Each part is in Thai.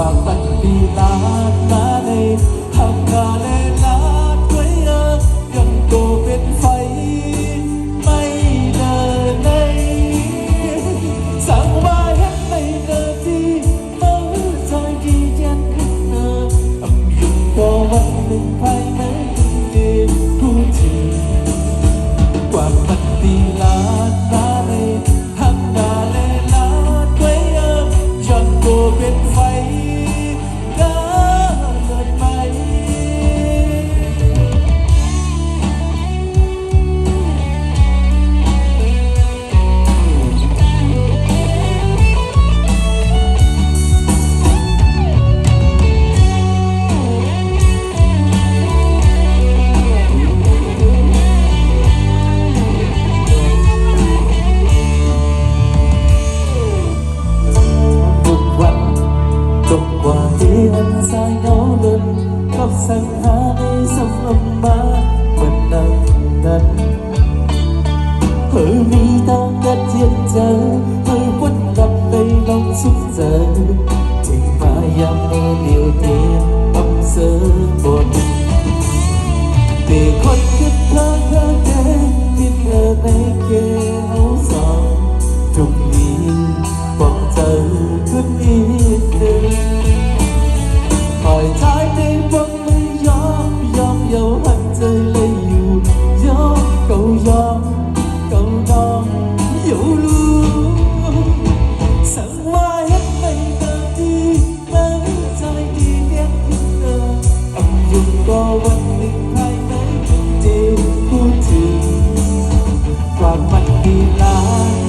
ฝากบันดีลาตา กับสังหาในสมลมมาเหมือนนั้นนั้นเธอมีตาอกัดเทียนเจอเธอวันดับในลมสุดใจ 来。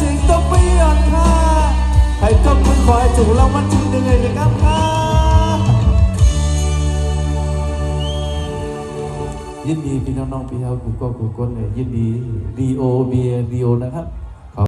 ถึงต้องไปอ่อนค่าให้ทุกคนคอยห้ถูกรางวัลที่หนึ่งเลยนะครับค่ะยินดีพี่น้องๆพี่ครับกูก็กูก้นี่ยยินดีดีโอเบียดีโอนะครับ